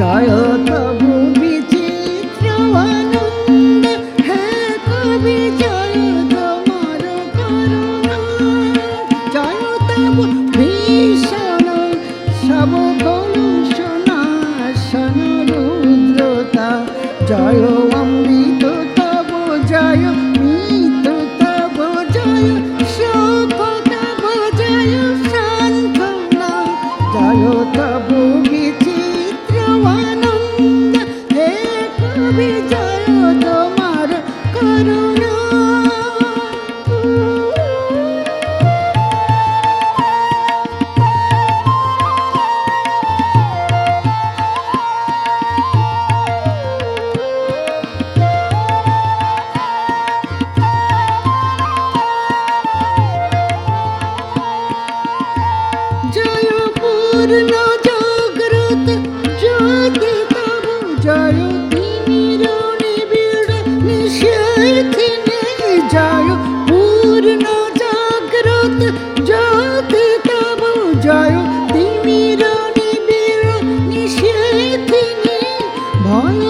trời ơi জয় পূর্ণ জাগ্রত জ্যোতি তব জয় তিমির নিবিড় নিশিনে জয় পূর্ণ জাগ্রত জ্যোতি তব জয় তিমির নিবিড় নিশিনে ভয়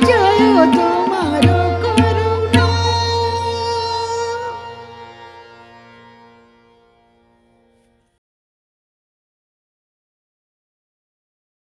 জয় তো